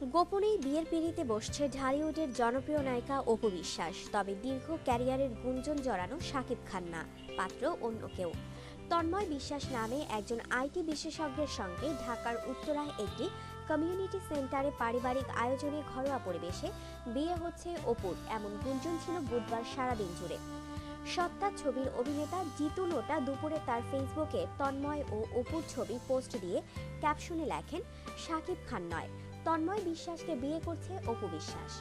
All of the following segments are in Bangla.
গোপনেই বিয়ের পিড়িতে বসছে ঢালিউডের জনপ্রিয় নায়িকা অপু বিশ্বাস। তবে দীর্ঘ ক্যারিয়ারের গুঞ্জন জড়ানো শাকিব খান না পাত্র অন্য কেউ। তন্ময় বিশ্বাস নামে একজন আইটি বিশেষজ্ঞের সঙ্গে ঢাকার উত্তরায় একটি কমিউনিটি সেন্টারে পারিবারিক আয়োজনে ঘরোয়া পরিবেশে বিয়ে হচ্ছে অপুর। এমন গুঞ্জন ছিল বুধবার সারাদিন জুড়ে। সত্তা ছবির অভিনেতা জিতু নোটা দুপুরে তার ফেসবুকে তন্ময় ও অপুর ছবি পোস্ট দিয়ে ক্যাপশনে লেখেন, শাকিব খান নয়। তন্ময় বিশ্বাসকে বিয়ে করছে অপু বিশ্বাস।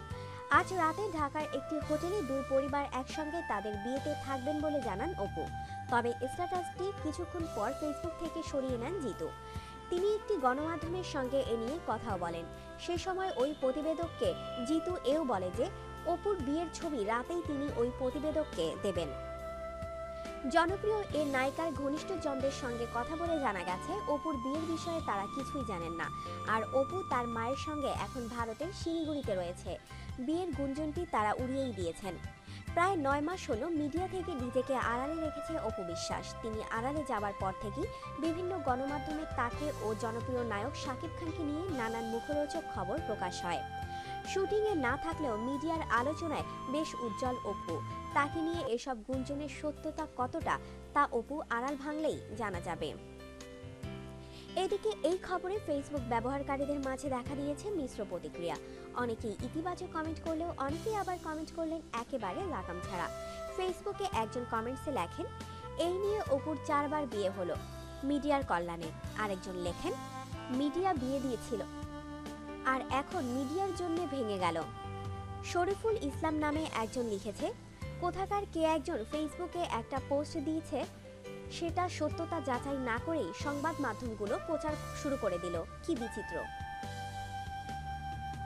আজ রাতে ঢাকার একটি হোটেলে দুই পরিবার একসঙ্গে তাদের বিয়েতে থাকবেন বলে জানান অপু। তবে স্ট্যাটাসটি কিছুক্ষণ পর ফেসবুক থেকে সরিয়ে নেন জিতু। তিনি একটি গণমাধ্যমের সঙ্গে এ নিয়ে কথাও বলেন। সে সময় ওই প্রতিবেদককে জিতু এও বলে যে, অপুর বিয়ের ছবি রাতেই তিনি ওই প্রতিবেদককে দেবেন। জনপ্রিয় এ নায়িকার ঘনিষ্ঠ জনদের সঙ্গে কথা বলে জানা গেছে, অপুর বিয়ের বিষয়ে তারা কিছুই জানেন না। আর অপু তার মায়ের সঙ্গে এখন ভারতের শিলিগুড়িতে রয়েছে। বিয়ের গুঞ্জনটি তারা উড়িয়েই দিয়েছেন। প্রায় নয় মাস হলো মিডিয়া থেকে নিজেকে আড়ালে রেখেছে অপু বিশ্বাস। তিনি আড়ালে যাবার পর থেকেই বিভিন্ন গণমাধ্যমে তাকে ও জনপ্রিয় নায়ক শাকিব খানকে নিয়ে নানান মুখরোচক খবর প্রকাশ হয়। শুটিংয়ে না থাকলেও মিডিয়ার আলোচনায় বেশ উজ্জ্বল অপু। তাকে নিয়ে এসব গুঞ্জনের সত্যতা কতটা, তা অপু আড়াল ভাঙলেই জানা যাবে। এদিকে এই খবরে ফেসবুক ব্যবহারকারীদের মাঝে দেখা দিয়েছে মিশ্র প্রতিক্রিয়া। অনেকেই ইতিবাচক কমেন্ট করলেও অনেকেই আবার কমেন্ট করলেন একেবারে লাগাম ছাড়া। ফেসবুকে একজন কমেন্টসে লেখেন, এই নিয়ে অপুর চারবার বিয়ে হলো। মিডিয়ার কল্যাণে। আরেকজন লেখেন, মিডিয়া বিয়ে দিয়েছিল আর এখন মিডিয়ার জন্য ভেঙে গেল। শরীফুল ইসলাম নামে একজন লিখেছে, কোথাকার কে একজন ফেসবুকে একটা পোস্ট দিয়েছে, সেটা সত্যতা যাচাই না করেই সংবাদ মাধ্যমগুলো প্রচার শুরু করে দিল। কি বিচিত্র।